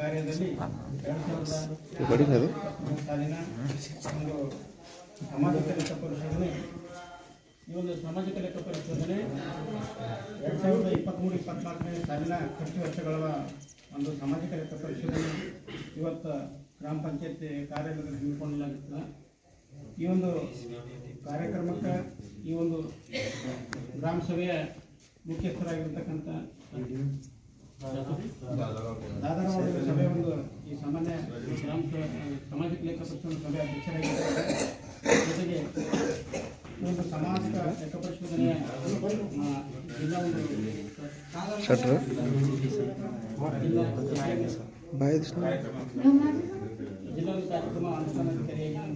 ಕಾರ್ಯದಲ್ಲಿ ಎರಡು ಸಾವಿರದ ಬಡಿನದು ಸಾಲಿನ ಒಂದು ಸಾಮಾಜಿಕ ಲೆಕ್ಕ ಪರಿಶೋಧನೆ. ಈ ಒಂದು ಸಾಮಾಜಿಕ ಲೆಕ್ಕ ಪರಿಶೋಧನೆ ಎರಡು ಸಾವಿರದ ಇಪ್ಪತ್ತ್ಮೂರು ಇಪ್ಪತ್ನಾಲ್ಕನೇ ಸಾಲಿನ ಖರ್ಚು ವರ್ಷಗಳ ಒಂದು ಸಾಮಾಜಿಕ ಲೆಕ್ಕ ಪರಿಶೋಧನೆ. ಇವತ್ತು ಗ್ರಾಮ ಪಂಚಾಯತ್ ಕಾರ್ಯಾಲಯದಲ್ಲಿ ಹಮ್ಮಿಕೊಳ್ಳಲಾಗುತ್ತದೆ. ಈ ಒಂದು ಕಾರ್ಯಕ್ರಮಕ್ಕೆ ಈ ಒಂದು ಗ್ರಾಮ ಸಭೆಯ ಮುಖ್ಯಸ್ಥರಾಗಿರ್ತಕ್ಕಂಥ ದಾದರವಾಡ ಸಭೆ ಒಂದು ಈ ಸಾಮಾನ್ಯ ಗ್ರಾಮ ಸ- ಸಾಮಾಜಿಕ ಲೆಕ್ಕ ಪರಿಶೋಧನೆ ಸಭೆ ಅಧ್ಯಕ್ಷರಾಗಿದ್ದಾರೆ ಜೊತೆಗೆ ಈ ಒಂದು ಸಾಮಾಜಿಕ ಲೆಕ್ಕ ಪರಿಶೋಧನೆಯ ಆ, ಜಿಲ್ಲಾ ಒಂದು ಶಟ್ರ್ ಜಿಲ್ಲಾ ಬಾಯ್ ಜಿಲ್ಲಾ ಒಂದು ಕಾರ್ಯಕ್ರಮ ಅನುಷ್ಠಾನಾಧಿಕಾರಿಯಾಗಿ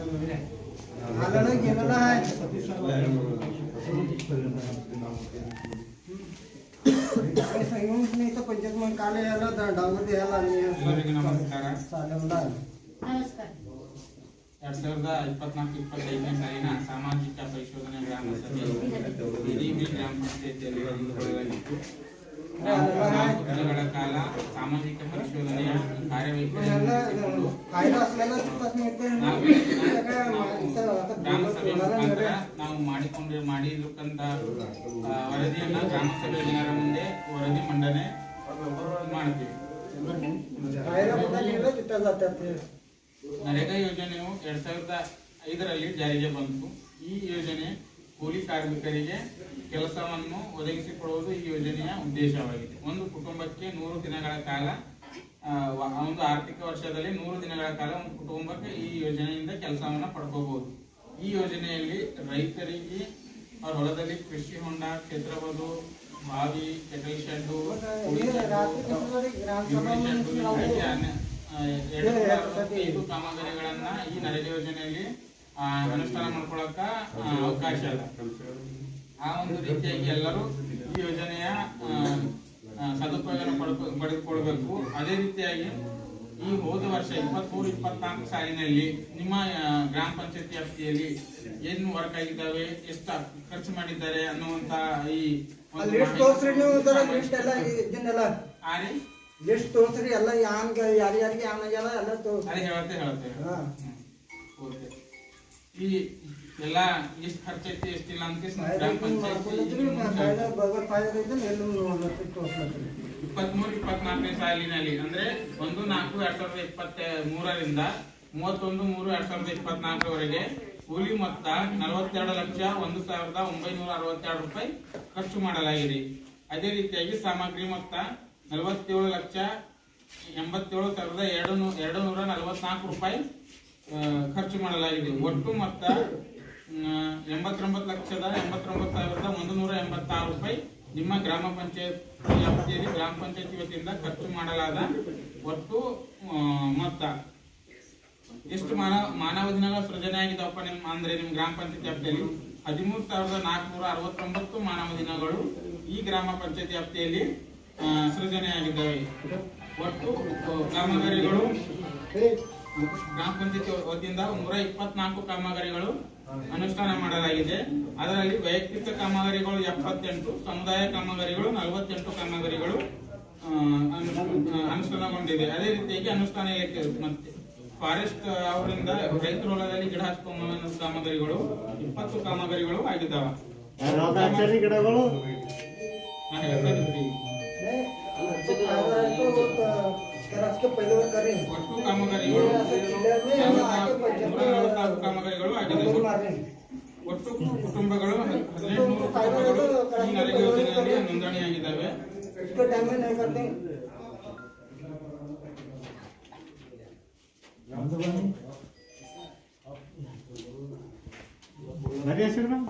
होय ಯಾವ ರೀತಿ ಮಾಡ್ತಾರೆ झूम तर करणे पंचायत मग काल यायला डांगर यायला ಎಲ್ಲರಿಗೂ ನಮಸ್ಕಾರ ನಮಸ್ಕಾರ ಎರಡ್ ಸಾವಿರದ ಇಪ್ಪತ್ನಾಲ್ಕು ಇಪ್ಪತ್ತೈದನೇ ಸಾಲಿನ ಸಾಮಾಜಿಕ ಪರಿಶೋಧನೆ ಗ್ರಾಮ ಸಭೆ ಹಿರಿಬಿ ಗ್ರಾಮ ಪಂಚಾಯತಿಯಲ್ಲಿ ಹಮ್ಮಿಕೊಳ್ಳಲಾಗಿತ್ತು ನಾವು ನಾಲ್ಕು ದಿನಗಳ ಕಾಲ ಸಾಮಾಜಿಕ ಪರಿಶೋಧನೆಯ ಕಾರ್ಯವೈಖರಿಯನ್ನು ಗ್ರಾಮ ಸಭೆಯ ಮುಖಾಂತರ ನಾವು ಮಾಡಿಕೊಂಡು ಮಾಡಿರ್ತಕ್ಕಂಥ ವರದಿಯನ್ನು ಗ್ರಾಮ ಸಭೆಯ ಜನರ ಮುಂದೆ ವರದಿ ಮಂಡನೆ ಮಾಡ್ತೀವಿ ನರೇಗಾ ಯೋಜನೆಯು ಎರಡ್ ಸಾವಿರದ ಐದರಲ್ಲಿ ಜಾರಿಗೆ ಬಂತು. ಈ ಯೋಜನೆ ಕೂಲಿ ಕಾರ್ಮಿಕರಿಗೆ ಕೆಲಸವನ್ನು ಒದಗಿಸಿಕೊಡುವುದು ಈ ಯೋಜನೆಯ ಉದ್ದೇಶವಾಗಿದೆ. ಒಂದು ಕುಟುಂಬಕ್ಕೆ ನೂರು ದಿನಗಳ ಕಾಲ ಒಂದು ಆರ್ಥಿಕ ವರ್ಷದಲ್ಲಿ ನೂರು ದಿನಗಳ ಕಾಲ ಒಂದು ಕುಟುಂಬಕ್ಕೆ ಈ ಯೋಜನೆಯಿಂದ ಕೆಲಸವನ್ನು ಪಡ್ಕೋಬಹುದು. ಈ ಯೋಜನೆಯಲ್ಲಿ ರೈತರಿಗೆ ಅವ್ರ ಹೊಲದಲ್ಲಿ ಕೃಷಿ ಹೊಂಡ ಕ್ಷೇತ್ರವದು ಬಾವಿ ಕೆಟಲ್ ಶೆಡ್ಡು ಎರಡು ಕಾಮಗಾರಿಗಳನ್ನ ಈ ನರೇಗಾ ಯೋಜನೆಯಲ್ಲಿ ಅನುಷ್ಠಾನ ಮಾಡ್ಕೊಳಕ ಅವಕಾಶ ಅದ ಆ ಒಂದು ರೀತಿಯಾಗಿ ಎಲ್ಲರೂ ಈ ಯೋಜನೆಯ ಸದುಪಯೋಗ ಪಡ್ಕೊ ಪಡೆದುಕೊಳ್ಬೇಕು. ಅದೇ ರೀತಿಯಾಗಿ ಈ ಹೋದ ವರ್ಷ ಇಪ್ಪತ್ಮೂರು ಇಪ್ಪತ್ನಾಲ್ಕು ಸಾಲಿನಲ್ಲಿ ನಿಮ್ಮ ಗ್ರಾಮ ಪಂಚಾಯತಿ ವ್ಯಾಪ್ತಿಯಲ್ಲಿ ಏನು ವರ್ಕ್ ಆಗಿದ್ದಾವೆ ಎಷ್ಟು ಖರ್ಚು ಮಾಡಿದ್ದಾರೆ ಅನ್ನುವಂತ ಈ ಲಿಸ್ಟ್ ತೋರ್ಸ್ರಿ ಎಲ್ಲ ಯಾನ್ಗ ಯಾರ್ಯಾರಿಗೆ ಯಾನ್ ಎಲ್ಲ ಹೇಳ್ತೆ. ಓಕೆ. ಈ ಎಲ್ಲ ಇಷ್ಟ ಖರ್ಚೈತಿ ಎಷ್ಟಿಲ್ಲ ಅಂತ ಗ್ರಾಮ ಪಂಚಾಯತ್ ಇಪ್ಪತ್ಮೂರು ಇಪ್ಪತ್ನಾಲ್ಕನೇ ಸಾಲಿನಲ್ಲಿ ಅಂದ್ರೆ ಒಂದು ನಾಲ್ಕು ಎರಡ್ ಸಾವಿರದ ಇಪ್ಪತ್ತ ಮೂರರಿಂದ ಮೂವತ್ತೊಂದು ಮೂರು ಎರಡ್ ಸಾವಿರದ ಇಪ್ಪತ್ನಾಲ್ಕರವರೆಗೆ ಕೂಲಿ ಮೊತ್ತ ನಲವತ್ತೆರಡು ಲಕ್ಷ ಒಂದು ಸಾವಿರದ ಒಂಬೈನೂರ ಅರವತ್ತೆರಡು ರೂಪಾಯಿ ಖರ್ಚು ಮಾಡಲಾಗಿದೆ. ಅದೇ ರೀತಿಯಾಗಿ ಸಾಮಗ್ರಿ ಮೊತ್ತ ನಲವತ್ತೇಳು ಲಕ್ಷ ಎಂಬತ್ತೇಳು ಸಾವಿರದ ಎರಡು ನೂ ಎರಡು ನೂರ ನಲವತ್ನಾಲ್ಕು ರೂಪಾಯಿ ಖರ್ಚು ಮಾಡಲಾಗಿದೆ. ಒಟ್ಟು ಮೊತ್ತ ಎಂಬತ್ತೊಂಬತ್ತು ಲಕ್ಷದ ಎಂಬತ್ತೊಂಬತ್ತು ಸಾವಿರದ ಒಂದು ನೂರ ಎಂಬತ್ತಾರು ರೂಪಾಯಿ ನಿಮ್ಮ ಗ್ರಾಮ ಪಂಚಾಯತ್ ವ್ಯಾಪ್ತಿಯಲ್ಲಿ ಗ್ರಾಮ ಪಂಚಾಯತ್ ವತಿಯಿಂದ ಖರ್ಚು ಮಾಡಲಾದ ಒಟ್ಟು ಮೊತ್ತ. ಎಷ್ಟು ಮಾನವ ಮಾನವ ದಿನಗಳ ಸೃಜನೆ ಆಗಿದವಪ್ಪ ನಿಮ್ಮ ಅಂದ್ರೆ ನಿಮ್ಮ ಗ್ರಾಮ ಪಂಚಾಯತ್ ವ್ಯಾಪ್ತಿಯಲ್ಲಿ? ಹದಿಮೂರು ಸಾವಿರದ ನಾಲ್ಕುನೂರ ಅರವತ್ತೊಂಬತ್ತು ಮಾನವ ದಿನಗಳು ಈ ಗ್ರಾಮ ಪಂಚಾಯತ್ ವ್ಯಾಪ್ತಿಯಲ್ಲಿ ಸೃಜನೆಯಾಗಿದ್ದಾವೆ. ಒಟ್ಟು ಕಾಮಗಾರಿಗಳು, ಗ್ರಾಮ ಪಂಚಾಯತ್ ವತಿಯಿಂದ ನೂರ ಇಪ್ಪತ್ನಾಲ್ಕು ಕಾಮಗಾರಿಗಳು ಅನುಷ್ಠಾನ ಮಾಡಲಾಗಿದೆ. ಅದರಲ್ಲಿ ವೈಯಕ್ತಿಕ ಕಾಮಗಾರಿಗಳು ಎಪ್ಪತ್ತೆಂಟು ಸಮುದಾಯ ಕಾಮಗಾರಿಗಳು ನಲವತ್ತೆಂಟು ಕಾಮಗಾರಿಗಳು ಅನುಷ್ಠಾನಗೊಂಡಿದೆ. ಅದೇ ರೀತಿಯಾಗಿ ಅನುಷ್ಠಾನ ಇಲಾಖೆ ಮತ್ತೆ. ಫಾರೆಸ್ಟ್ ಅವರಿಂದ ರೈತರ ಹೊಲದಲ್ಲಿ ಗಿಡ ಹಚ್ಚುವ ಕಾಮಗಾರಿಗಳು ಇಪ್ಪತ್ತು ಕಾಮಗಾರಿಗಳು ಆಗಿದ್ದಾವೆ. ಒಟ್ಟು ಕಾಮಗಾರಿಗಳು ಕಾಮಗಾರಿಗಳು ಆಗಿದೆ ಒಟ್ಟು ಕುಟುಂಬಗಳು ಹದಿನೆಂಟು ನೂರು ಕುಟುಂಬಗಳು ಈ ನರೇಗಾ ಯೋಜನೆಯಲ್ಲಿ ನೋಂದಣಿಯಾಗಿದ್ದಾವೆ इसको टाइम में नहीं करते ಅಣ್ಣಯ್ಯ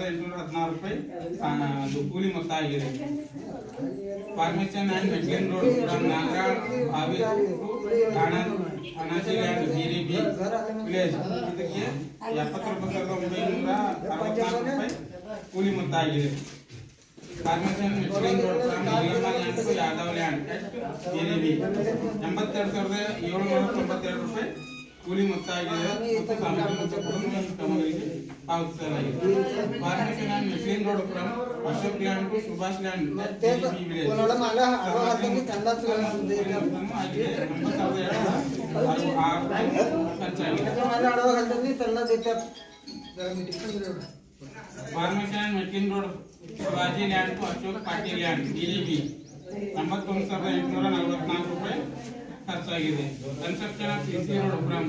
ಸಾವಿರದ ಎಂಟುನೂರ ಹದಿನಾರು ರೂಪಾಯಿ ಅದು ಕೂಲಿ ಮೊತ್ತ ಆಗಿದೆ. Formation and metalling road from Nagaral ಭಾವಿ ಅನಾಜಿ ಬಿ ವಿಲೇಜ್ ಇದಕ್ಕೆ ಎಪ್ಪತ್ತೊಂಬತ್ತು ರೂಪಾಯಿ ಕೂಲಿ ಮೊತ್ತ ಆಗಿದೆ. Formation metalling road from Neelamma land ಡಿರಿಬಿ ಎಂಬತ್ತೆರಡು ರೂಪಾಯಿ ಕೂಲಿ ಮೊತ್ತ ಆಗಿದೆ. ಕುಟುಂಬ ಹೌದು ಸರ್ ಮಾರ್ಕೆಟ್ ನಾನು mission road Puram Ashok land to Subhash land formation mission road Shivaji land to Ashok Patil land ಡಿಜಿಬಿ ಎಂಬತ್ತೊಂದು ಸಾವಿರದ ಎಂಟುನೂರ ನಲವತ್ನಾಲ್ಕು ರೂಪಾಯಿ ಖರ್ಚಾಗಿದೆ construction of C C road from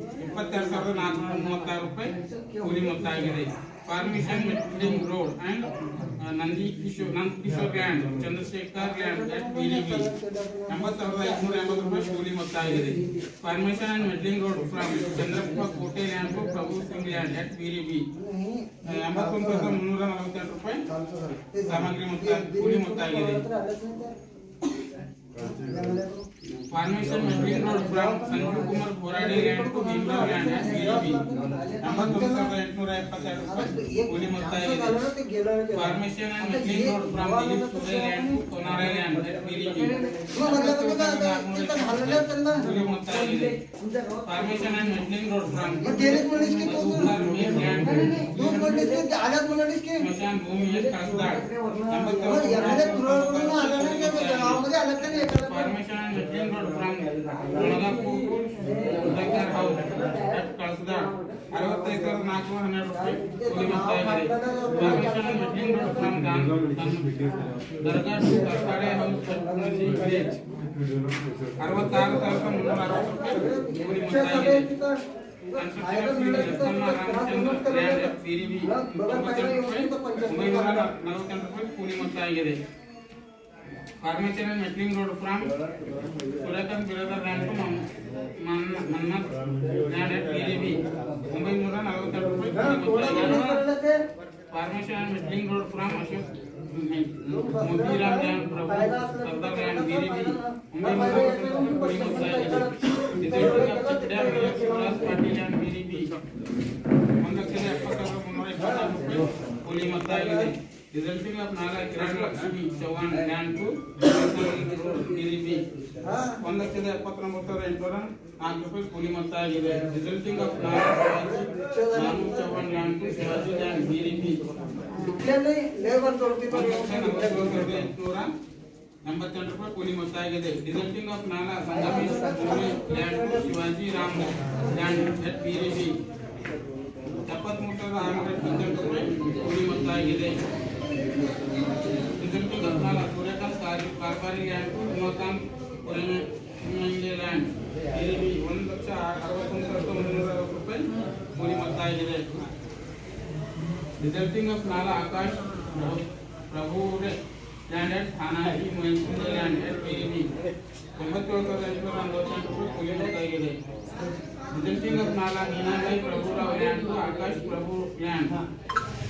ಇಪ್ಪತ್ತೆರಡು ಸಾವಿರದ ನಾಲ್ಕುನೂರ ಮೂವತ್ತಾರು ರೂಪಾಯಿ ಕೂಲಿ ಮೊತ್ತಾಗಿದೆ formation metalling road and Nandi Kishore Nand Kishore land Chandrashekhar land at ಬಿಲಿಗಿ ಎಂಬತ್ತು ಸಾವಿರದ ಐದುನೂರ ಎಂಬತ್ತು ರೂಪಾಯಿ ಕೂಲಿ ಮೊತ್ತ ಆಗಿದೆ formation and metalling road from Chandrappa ಕೋಟೆ land to Prabhu Singh land at ಬಿಲಿಗಿ ಎಂಬತ್ತೊಂದು ಸಾವಿರದ ಮುನ್ನೂರ ನಲವತ್ತೆರಡು ರೂಪಾಯಿ ಸಾಮಗ್ರಿ ಮೊತ್ತ ಕೂಲಿ ಮೊತ್ತ ಆಗಿದೆ Formation Membrane Road from Sanju Kumar Borade Land to Bhimrao Land at BGB. Number 2875 Pune Mustahil. Formation and Membrane Road from Dilip Surai Land to Sonara Land at BGB. Pune Mustahil. Formation and Membrane Road from Madhukar Meer Land to Smashan Bhumi at Kasdar. Number 2875 Formation and Membrane second road ప్రాంగ ಮುಳಗಪ್ಪು ಬೆಂಗಾರ್ house at ಕಳ್ಸದ ಅರವತ್ತೈದು ಸಾವಿರದ ನಾಲ್ಕು ಹನ್ನೆರಡು ರೂಪಾಯಿ ಕೂಲಿ ಮಾಡ್ತಾ ಇದ್ದಾರೆ ಪರ್ಮಿಷನ್ ಬಿಟ್ಲಿಂಗ್ ರೋಡ್ ಫ್ರಮ್ ಗಾನ್ ದರ್ಗಾ ಟು ಕರ್ಕಾಡೆ ಹೌಸ್ ಪಟ್ಟಿ ವಿಲೇಜ್ ಅರವತ್ತಾರು ಸಾವಿರದ ಮುನ್ನೂರ ಅರವತ್ತು ರೂಪಾಯಿ ಕೂಲಿ ಮಾಡ್ತಾ ಇದ್ದಾರೆ ಸಿರಿಬಿ ಒಂಬತ್ತು ರೂಪಾಯಿ ಒಂಬೈನೂರ ನಲವತ್ತೆಂಟು ರೂಪಾಯಿ ಕೂಲಿ ಮಾಡ್ತಾ ಇದೆ formation and metalling road from పులకం బిలోదర్ rank Mannat నాడెడ్ BJP Mumbai మూల నలభై formation and metalling road from Ashok ముద్దిరామ్ rank Prabhu Sardar rank BJP Mumbai party rank BJP ಒಂದು ಲಕ್ಷದ ಎಪ್ಪತ್ತಾರು ಮುನ್ನೂರ ಇಪ್ಪತ್ತಾರು ರೂಪಾಯಿ ಕೂಲಿ ಮೊತ್ತ ಆಗಿದೆ ರಿಸಲ್ಟಿಂಗ್ ಆಫ್ ನಾಲ್ಕು ಕಿರಣ್ ಲಕ್ಷ್ಮಿ ಚೌಹಾಣ್ ಲ್ಯಾಂಡ್ ಟು ಬಿರಿಬಿ हा. ಒಂದು ಲಕ್ಷದ ಎಪ್ಪತ್ತೊಂಬತ್ತು ಸಾವಿರದ ಎಂಟುನೂರ ನಾಲ್ಕು ರೂಪಾಯಿ ಕೂಲಿ ಮೊತ್ತ ಆಗಿದೆ ರಿಸಲ್ಟಿಂಗ್ ಆಫ್ ನಾಲ್ಕು ನಾನು Chauhan land to Shivaji land ಬಿರಿಬಿ इथले नाही लेबर तोडती ಒಂದು ಲಕ್ಷ ನಲವತ್ತೇಳು ಸಾವಿರದ ಎಂಟುನೂರ ಎಂಬತ್ತೆಂಟು ರೂಪಾಯಿ ಕೂಲಿ ಮೊತ್ತ ಆಗಿದೆ ರಿಸಲ್ಟಿಂಗ್ ಆಫ್ ನಾಲಾ ಸಂಗಮೇಶ್ ಭೂಮಿ land to Shivaji Ram land at ಬಿರಿಬಿ ಎಪ್ಪತ್ಮೂರು ಸಾವಿರದ ಆರುನೂರ ಇಪ್ಪತ್ತೆಂಟು ರೂಪಾಯಿ ಕೂಲಿ ಮೊತ್ತ ಆಗಿದೆ ರಿಸಲ್ಟಿಂಗ್ ಆಫ್ ನಾಲಾ Suryakant car Karbari land to Umakant ಮಂಗೆ land ಬಿರಿಬಿ ಒಂದು ಲಕ್ಷ ಅರವತ್ತೊಂದು ಸಾವಿರದ ಒಂಬೈನೂರ ಅರವತ್ತು ರೂಪಾಯಿ ಕೂಲಿ ಮೊತ್ತ ಆಗಿದೆ ರಿಸಲ್ಟಿಂಗ್ ಆಫ್ ನಾಲಾ Akash Prabhu land at ಥಾನಾಗಿ Mysuru land at ಬಿರಿಬಿ ತೊಂಬತ್ತೇಳು ಸಾವಿರದ ಎಂಟುನೂರ ನಲವತ್ತೆಂಟು ರೂಪಾಯಿ ಕೂಲಿ ಮೊತ್ತ ಆಗಿದೆ ರಿಸಲ್ಟಿಂಗ್ ಆಫ್ ನಾಲಾ Meenabai Prabhurao land to Akash Prabhu land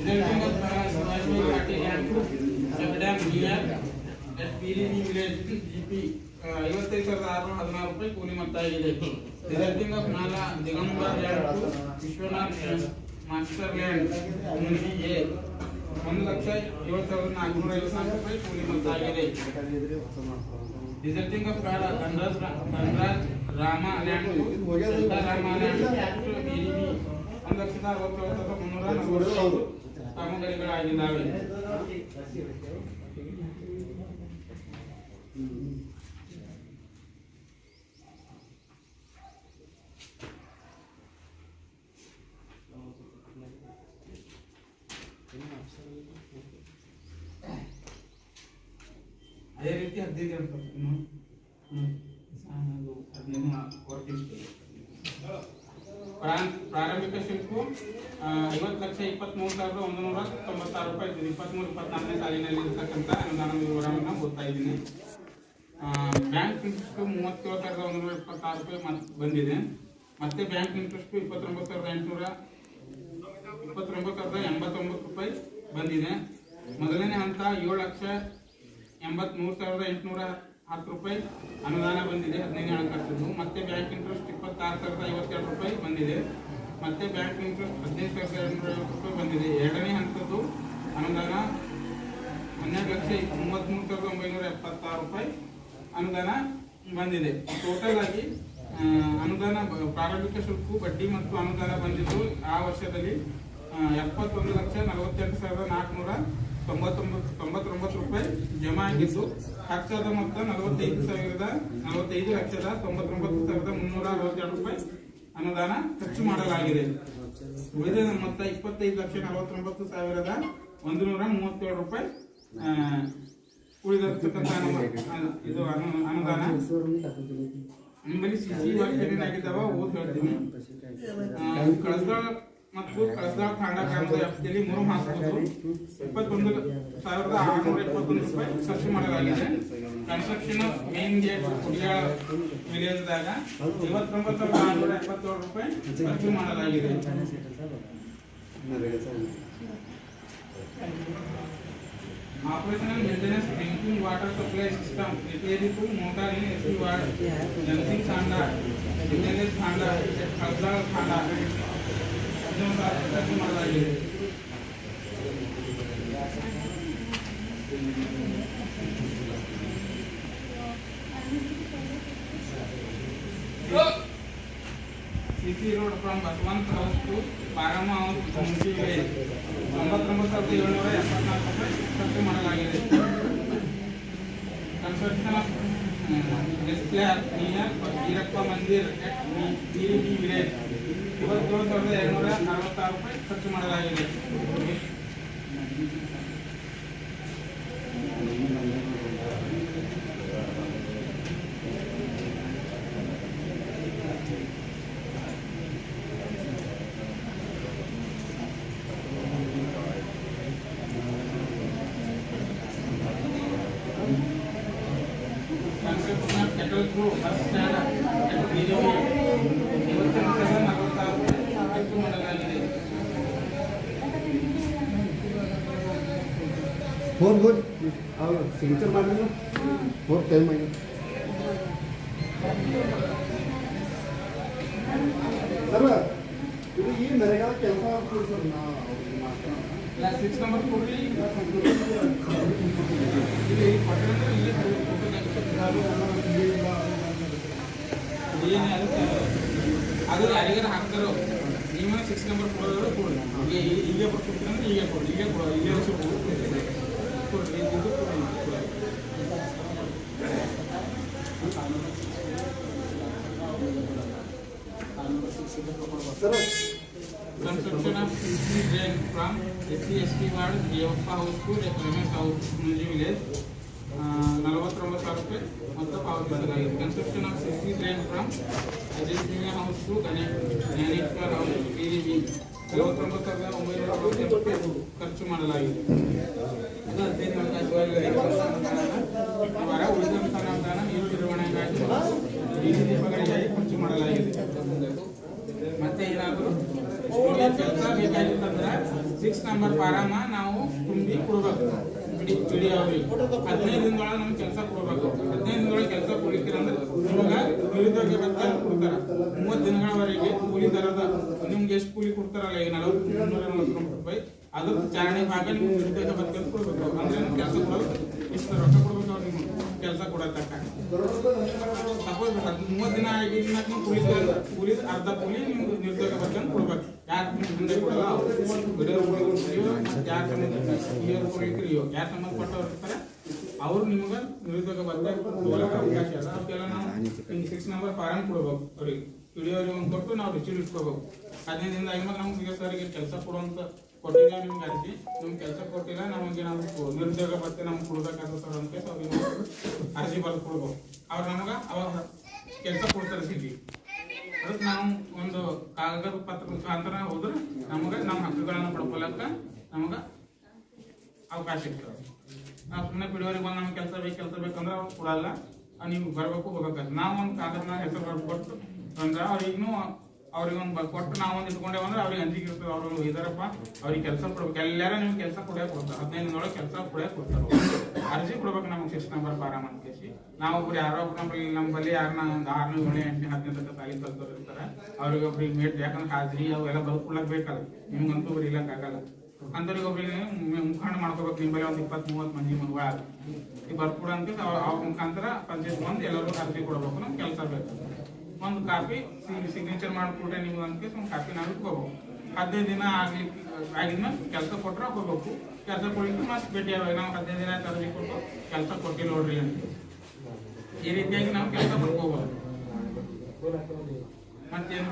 ಇಲ್ಲ ಇರುತ್ತೆ ಆನ್ಲೈನ್ ರಿಸಲ್ಟಿಂಗ್ ಆಫ್ ನಾಲಾ ಕಾಶಿರಾಮ್ ಪಾಟೀಲ್ ಲ್ಯಾಂಡ್ ಟು ನೋಡೋದು ಆಕಾರಾಮ್ ಪಾಟೀಲ್ ಲ್ಯಾಂಡ್ ಕಳಸದಾಳ್ ಎರಡು ಲಕ್ಷ ಐವತ್ತೆರಡು ಸಾವಿರದ ಒಂಬೈನೂರ ಎಪ್ಪತ್ತೆರಡು ರೂಪಾಯಿ ಕೂಲಿ ಮೊತ್ತ ಆಗಿದೆ ರಿಸಲ್ಟಿಂಗ್ ಆಫ್ ನಾಲಾ ವಿಲೇಜ್ ಒಂದು ಲಕ್ಷದ ಅರವತ್ತೈದು ಸಾವಿರದ ಕೂಲಿ ಮೊತ್ತ ಆಗಿದೆ ರಿಸಲ್ಟಿಂಗ್ ಆಫ್ ನಾಲಾ ಶಿವಾಜಿ ಡ್ಯಾಮ್ ನಿಯರ್ ಎಟ್ ಪಿರಿವಿ ವಿಲೇಜ್ ಜಿಪಿ ಐವತ್ತೈದು ಸಾವಿರದ ಆರುನೂರ ಹದಿನಾರು ರೂಪಾಯಿ ಕೂಲಿ ಮೊತ್ತ ಆಗಿದೆ resulting of ನಾಲ Digambar land to Vishwanath master land Munni A ಒಂದು ಲಕ್ಷ ಏಳು ಸಾವಿರದ ನಾಲ್ಕುನೂರ ಐವತ್ನಾಲ್ಕು ರೂಪಾಯಿ ಕೂಲಿ ಮೊತ್ತ ಆಗಿದೆ ರಿಸಲ್ಟಿಂಗ್ ಆಫ್ ಕಾಡ Gandaraj Gandaraj Rama land to Rama land to ಪಿರಿವಿ ಒಂದು ಲಕ್ಷದ ಅರವತ್ತೇಳು ಸಾವಿರದ ಮುನ್ನೂರ ನಲವತ್ತು ಕಾಮಗಾರಿಗಳಾಗಿದ್ದಾವೆ ಅದೇ ರೀತಿ ಹದಿನೈದು ಇರ್ತದೆ ಇನ್ನು ಹ್ಮ್. ಸಾಮಾನು ಹದಿನೈದು ಕೊಡ್ತೀನಿ ಪ್ರಾನ್- ಪ್ರಾರಂಭಿಕ ಶುಲ್ಕು ಆ, ಐವತ್ತು ಲಕ್ಷ ಇಪ್ಪತ್ಮೂರು ಸಾವಿರದ ಒಂದು ನೂರ ತೊಂಬತ್ತಾರು ರೂಪಾಯಿ ಇಪ್ಪತ್ಮೂರು ಇಪ್ಪತ್ನಾಲ್ಕನೇ ಸಾಲಿನಲ್ಲಿ ಇರ್ತಕ್ಕಂಥ ಅನುದಾನ ವಿವರವನ್ನು ಓದ್ತಾ ಇದ್ದೀನಿ. ಬ್ಯಾಂಕ್ ಇಂಟ್ರೆಸ್ಟ್ ಮೂವತ್ತೇಳು ಸಾವಿರದ ಒಂದು ನೂರ ಇಪ್ಪತ್ತಾರು ರೂಪಾಯಿ ಮತ್- ಬಂದಿದೆ. ಮತ್ತೆ ಬ್ಯಾಂಕ್ ಇಂಟ್ರೆಸ್ಟ್ ಇಪ್ಪತ್ತೊಂಬತ್ತು ಸಾವಿರದ ಎಂಟುನೂರ ಇಪ್ಪತ್ತೊಂಬತ್ತು ಸಾವಿರದ ಎಂಬತ್ತೊಂಬತ್ತು ರೂಪಾಯಿ ಬಂದಿದೆ. ಮೊದಲನೇ ಹಂತ ಏಳು ಲಕ್ಷ ಎಂಬತ್ಮೂರು ಸಾವಿರದ ಎಂಟುನೂರ ಹತ್ತು ರೂಪಾಯಿ ಅನುದಾನ ಬಂದಿದೆ, ಹದಿನೈದು ಹಣಕಾಸು ಮತ್ತೆ ಬ್ಯಾಂಕ್ ಇಂಟ್ರೆಸ್ಟ್ ಇಪ್ಪತ್ತಾರು ಸಾವಿರದ ಐವತ್ತೆರಡು ರೂಪಾಯಿ ಬಂದಿದೆ. ಮತ್ತೆ ಬ್ಯಾಂಕ್ ಇಂಟ್ರೆಸ್ಟ್ ಹದಿನೈದು ಸಾವಿರದ ಎರಡುನೂರ ಐವತ್ತು ರೂಪಾಯಿ ಬಂದಿದೆ. ಎರಡನೇ ಹಂತದ್ದು ಅನುದಾನ ಹನ್ನೆರಡು ಲಕ್ಷ ಮೂವತ್ತ್ಮೂರು ಸಾವಿರದ ಒಂಬೈನೂರ ಎಪ್ಪತ್ತಾರು ರೂಪಾಯಿ ಅನುದಾನ ಬಂದಿದೆ. ಟೋಟಲ್ ಆಗಿ ಅನುದಾನ ಪ್ರಾರಂಭಿಕ ಶುಲ್ಕ ಬಡ್ಡಿ ಮತ್ತು ಅನುದಾನ ಬಂದಿದ್ದು ಆ ವರ್ಷದಲ್ಲಿ ಎಪ್ಪತ್ತೊಂದು ಲಕ್ಷ ನಲವತ್ತೆಂಟು ಸಾವಿರದ ನಾಲ್ಕುನೂರ ತೊಂಬತ್ತೊಂಬತ್ತು ತೊಂಬತ್ತೊಂಬತ್ತು ರೂಪಾಯಿ ಜಮಾ ಆಗಿದ್ದು ಖರ್ಚಾದ ಮೊತ್ತ ನಲವತ್ತೈದು ಸಾವಿರದ ನಲವತ್ತೈದು ಲಕ್ಷದ ತೊಂಬತ್ತೊಂಬತ್ತು ಸಾವಿರದ ಮುನ್ನೂರ ಅರವತ್ತೆರಡು ರೂಪಾಯಿ ಅನುದಾನ ಖರ್ಚು ಮಾಡಲಾಗಿದೆ. ಉಳಿದ ಮೊತ್ತ ಇಪ್ಪತ್ತೈದು ಲಕ್ಷ ನಲವತ್ತೊಂಬತ್ತು ಸಾವಿರದ ಒಂದು ನೂರ ಮೂವತ್ತೇಳು ರೂಪಾಯಿ ಉಳಿದಿರ್ತಕ್ಕಂಥ ಇದು ಅನು- ಅನುದಾನ. ನಿಮ್ಮಲ್ಲಿ ಸಿ ಸಿ ವರ್ಕ್ ಏನೇನಾಗಿದ್ದಾವ ಓದ್ ಹೇಳ್ತೀನಿ. ಕಳಸಗಾಳ ಮತ್ತು ಕಳಸಗಾಳ ತಾಂಡಾ ಗ್ರಾಮದ ವ್ಯಾಪ್ತಿಯಲ್ಲಿ ಮೂರು ಮಾಸಗಳು ಇಪ್ಪತ್ತೊಂದು ಸಾವಿರದ ಆರುನೂರ ಇಪ್ಪತ್ತೊಂದು ರೂಪಾಯಿ ಖರ್ಚು ಮಾಡಲಾಗಿದೆ construction of main gate Kudiyala ವಿಲೇಜ್ದಾಗ ಐವತ್ತೊಂಬತ್ತು ಸಾವಿರದ ಆರುನೂರ ಎಪ್ಪತ್ತೇಳು ರೂಪಾಯಿ ಖರ್ಚು ಮಾಡಲಾಗಿದೆ Operational maintenance drinking water supply system repairing to motor in SC ward, Jansing Thanda, Village Thanda, Khazal Thanda. ಇದನ್ನು ಸಹ ಖರ್ಚು ಮಾಡಲಾಗಿದೆ CC road from Basavanta house to Paramma house ಮುಂಚಿ village ತೊಂಬತ್ತೊಂಬತ್ತು ಸಾವಿರದ ಏಳ್ನೂರ ಎಪ್ಪತ್ನಾಲ್ಕು ರೂಪಾಯಿ ಖರ್ಚು ಮಾಡಲಾಗಿದೆ construction of display near Veerappa Mandir at B village ಇವತ್ತೇಳು ಸಾವಿರದ ಎರಡುನೂರ ನಲವತ್ತಾರು ರೂಪಾಯಿ ಖರ್ಚು ಮಾಡಲಾಗಿದೆ ಕನ್ಸ್ಟ್ರಕ್ಷನ್ ಆಫ್ ಕೆಟಲ್ ಕ್ರೂ ಬಸ್ ಸ್ಟ್ಯಾಂಡ್ ಎಟ್ ಬಿಜೆಪಿ ಇವತ್ತೆಂಟು ಸಾವಿರದ ನಲವತ್ತಾರು ರೂಪಾಯಿ ಖರ್ಚು ಮಾಡಲಾಗಿದೆ ಹೋದ್ ಹೋದ್ ಅವ್ರು ಸಿಗ್ನೇಚರ್ ಮಾಡಿದ್ರು ಹೋದ್ ಟೈಮ್ ಆಗಿ ಸರ್ ಇದು ಈ ನರೇಗಾ ಕೆಲಸ ಆಗ್ತದೆ ಸರ್ ನಾವು ಸಿಕ್ಸ್ ನಂಬರ್ ಕೊಡ್ರಿ ಅದು ಯಾರಿಗಾರ ಹಾಕ್ತಾರೋ ನೀವು ಸಿಕ್ಸ್ ನಂಬರ್ ಕೊಡೋದ್ರೆ ಕೊಡ್ರಿ ಈಗ ಈಗ ಬರ್ತಿದ್ರೆ ಅಂದ್ರೆ ಈಗ ಕೊಡ್ರಿ ಹೀಗೆ ಕೊಡೋ ಈಗ construction of CC drain from SC ST ward Jayappa house to Ramesh house Munji village ನಲವತ್ತೊಂಬತ್ತು ಸಾವಿರ ರೂಪಾಯಿ ಮೊತ್ತ ಪಾವತಿಸಲಾಗಿದೆ construction of CC drain from Ajit house to Ganesh Dnyaneshwar house P D B ನಲವತ್ತೊಂಬತ್ತು ಸಾವಿರದ ಒಂಬೈನೂರ ಅರವತ್ತೆಂಟು ರೂಪಾಯಿ ಖರ್ಚು ಮಾಡಲಾಗಿದೆ ಇದು ಉಳಿದಂಥ ಅನುದಾನ ನೀರು ಮತ್ತು ಏನಾದ್ರು ಕೆಲಸ ಬೇಕಾಗಿತ್ತಂದ್ರೆ ಸಿಕ್ಸ್ ನಂಬರ್ ಫಾರಮ ನಾವು ತುಂಬಿ ಕೊಡ್ಬೇಕು ಬಿಡಿ ಅವ್ರಿಗೆ ಹದಿನೈದು ನಮ್ಗೆ ಕೆಲಸ ಕೊಡ್ಬೇಕು ಹದಿನೈದು ದಿನದೊಳಗೆ ಕೆಲಸ ಕೊಡ್ಲಿಕ್ಕೆ ಅಂದ್ರೆ ನಿಮ್ಗೆ ನಿರುದ್ಯೋಗ ಭತ್ಯೆ ಮೂವತ್ತು ದಿನಗಳವರೆಗೆ ಕೂಲಿ ದರದ ನಿಮ್ಗೆ ಎಷ್ಟು ಕೂಲಿ ಕೊಡ್ತಾರಲ್ಲ ಈಗ ನಲವತ್ತು ಮುನ್ನೂರ ನಲವತ್ತು ರೂಪಾಯಿ. ಅದ್ರ ಚಾರಣೆ ಭಾಗ ನಿಮ್ಗೆ ಭತ್ಯೆ ಅಂತ ಕೊಡ್ಬೇಕು. ಅಂದ್ರೆ ಕೆಲಸ ಕೊಡೋದು, ಇಷ್ಟು ರೊಕ್ಕ ಕೊಡ್ಬೇಕು ಅವ್ರು ನಿಮ್ಗೆ ಕೆಲಸ ಕೊಡತಕ್ಕ ಸಪೋಸ್ ಮೂವತ್ತು ದಿನ ಐದು ದಿನ ನೀವು ಕೂಲಿ ಅರ್ಧ ಕೂಲಿ ನಿಮ್ಗೆ ನಿರುದ್ಯೋಗ ಅಂತ ಕೊಡ್ಬೇಕು. ಯಾಕೆ ನಿಮ್ಗೆ ಹಿಂದೆ ಕೊಡಲ್ಲ ವಿಡಿಯೋ ಯಾರು ಸಂಬಂಧ ಕೊಡ್ಲಿಕ್ಕೆ ಯಾರು ಸಂಬಂಧಪಟ್ಟವ್ರು ಇರ್ತಾರೆ, ಅವ್ರು ನಿಮ್ಗೆ ನಿರುದ್ಯೋಗ ಭತ್ಯೆ ಕೊಡೋಕೆ ಅವಕಾಶ ಅದ ಅವಕ್ಕೆಲ್ಲ ನಾವು ಸಿಕ್ಸ್ ನಂಬರ್ ಫಾರಂ ಕೊಡ್ಬೇಕು. ಅವ್ರಿಗೆ ವಿಡಿಯೋ ಒಂದು ಕೊಟ್ಟು ನಾವು ರಿಸೀವ್ ಇಟ್ಕೋಬೇಕು. ಹದಿನೈದು ದಿನ ಆಗಿ ನಮ್ಗೆ ಸರ್ಗೆ ಕೆಲಸ ಕೊಡುವಂತ ಕೊಟ್ಟಿದ್ದೇವೆ ನಿಮ್ಗೆ ಅರ್ಜಿ. ನಿಮ್ ಕೆಲಸ ಕೊಟ್ಟಿಲ್ಲ, ನಮಗೆ ನಾವು ನಿರುದ್ಯೋಗ ಭತ್ಯೆ ನಮ್ಗೆ ಕೊಡ್ಬೇಕಾಗ್ತದೆ ಸರ್ ಅಂತ ಅರ್ಜಿ ಬರ್ದು ಕೊಡ್ಬೇಕು ಅವ್ರು ನಮಗೆ ಅವಾಗ ಕೆಲಸ ಕೊಡ್ತಾರೆ ಸಿಟಿ. ಅದಕ್ಕೆ ನಾವು ಒಂದು ಕಾಗದ ಪತ್ರ ಮುಖಾಂತರ ಹೋದ್ರೆ ನಮಗೆ ನಮ್ಮ ಹಕ್ಕುಗಳನ್ನು ಪಡ್ಕೊಳಕ್ಕೆ ನಮಗೆ ಅವಕಾಶ ಇರ್ತದೆ. ನಾವು ಸುಮ್ಮನೆ ಪಿಡಿಯೋರಿಗೆ ಬಂದು ನಮ್ಗೆ ಕೆಲಸ ಬೇಕು, ಕೆಲಸ ಬೇಕಂದ್ರೆ ಅವ್ರು ಕೊಡಲ್ಲ. ನೀವು ಬರಬೇಕು, ಹೋಗ್ಬೇಕಾದ್ರೆ. ನಾವು ಒಂದು ಕಾಗದನ ಹೆಸರು ಬರ್ಕೊಟ್ಟು ಅಂದ್ರೆ ಅವ್ರಿಗೂ ಅವ್ರಿಗೆ ಒಂದು ಕೊಟ್ಟು ನಾವು ಒಂದು ಇಟ್ಕೊಂಡೇವೆ ಅಂದ್ರೆ ಅವ್ರಿಗೆ ಅಂಜಿಕೆ ಇರ್ತದೆ. ಅವ್ರು ಇದಾರಪ್ಪ, ಅವ್ರಿಗೆ ಕೆಲಸ ಕೊಡ್ಬೇಕು. ಎಲ್ಲಾರ ನಿಮ್ಗೆ ಕೆಲಸ ಕೊಡೋಕೆ ಕೊಡ್ತಾರೆ. ಹದಿನೈದು ದಿನದೊಳಗೆ ಕೆಲಸ ಕೊಡೋಕೆ ಕೊಡ್ತಾರೆ ಅರ್ಜಿ ಕೊಡ್ಬೇಕು ನಮ್ಗೆ ಸಿಕ್ಸ್ ನಂಬರ್ ಫಾರಂ ಅಂತ ಕೇಸಿ ನಾವು ಒಬ್ರು ಯಾರೋ ಒಬ್ರು ನಮ್ಮಲ್ಲಿ ನಮ್ಮಲ್ಲಿ ಯಾರು ಆರನೇ ಏಳನೇ ಎಂಟನೇ ಹತ್ತನೇ ತನಕ ಸಾಲಿ ಕಲ್ತವ್ರು ಇರ್ತಾರೆ. ಅವ್ರಿಗೆ ಒಬ್ರಿಗೆ ಮೇಟ್ ಯಾಕಂದ್ರೆ ಹಾಜರಿ ಅವೆಲ್ಲ ಬರ್ಕೊಳಕ್ ಬೇಕಲ್ಲ. ನಿಮ್ಗಂತೂ ಒಬ್ರು ಇಲ್ಲಕ್ಕಾಗಲ್ಲ ಅಂತವ್ರಿಗೆ ಒಬ್ರಿಗೆ ಮುಖಂಡ ಮಾಡ್ಕೋಬೇಕು. ನಿಮ್ಮಲ್ಲಿ ಒಂದು ಇಪ್ಪತ್ತ್ ಮೂವತ್ತು ಮಂದಿ ಮಗಳ ಈ ಬರ್ಕೊಡ ಅಂತ ಅವ್ರ ಮುಖಾಂತರ ಪಂಚಾಯತ್ ಬಂದು ಎಲ್ಲರೂ ಅರ್ಜಿ ಕೊಡ್ಬೇಕು. ನಮ್ಗೆ ಕೆಲಸ ಬೇಕು. ಒಂದು ಕಾಪಿ ಸಿಗ್ನೇಚರ್ ಮಾಡಿಕೊಟ್ರೆ ನಿಮ್ಗೆ ಅಂತ ಒಂದು ಕಾಪಿ ನಾವು ಇಟ್ಕೋಬೇಕು ಹದಿನೈದು ದಿನ ಆಗ್ಲಿಕ್ಕೆ ಆಗಿದ್ಮೇಲೆ ಕೆಲಸ ಕೊಟ್ರೆ ಹೋಗ್ಬೇಕು ಕೆಲಸ ಕೊಡ್ಲಿಕ್ಕೆ ಮತ್ತೆ ಭೇಟಿ ಆಗ ನಾವು ಹದಿನೈದು ದಿನ ತರಲಿ ಕೊಟ್ಟು ಕೆಲಸ ಕೊಟ್ಟಿ ನೋಡ್ರಿ ಅಂತ. ಈ ರೀತಿಯಾಗಿ ನಾವು ಕೆಲಸ ಮಾಡ್ಕೋಬಹುದು. ಮತ್ತೇನು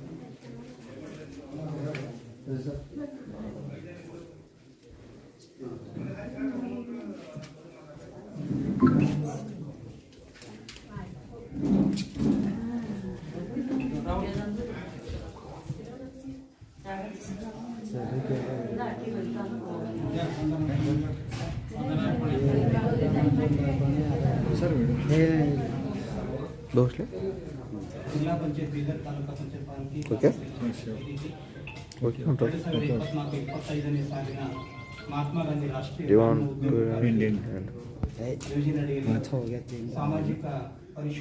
ಭೋಸ್ಲೆ ಜಿಲ್ಲಾ ಪಂಚಾಯತ್ ಬೀದರ್ ತಾಲೂಕಾ ಪಂಚಾಯತ್ ಪಾಲಿಕೆ ಓಕೆ. ಓಕೆ ಅಂತ ಇಪ್ಪತ್ತೈದನೇ ಸಾಲಿನ ಮಹಾತ್ಮ ಗಾಂಧಿ ರಾಷ್ಟ್ರೀಯ ಸಾಮಾಜಿಕ ಪರಿಶೋಧನೆ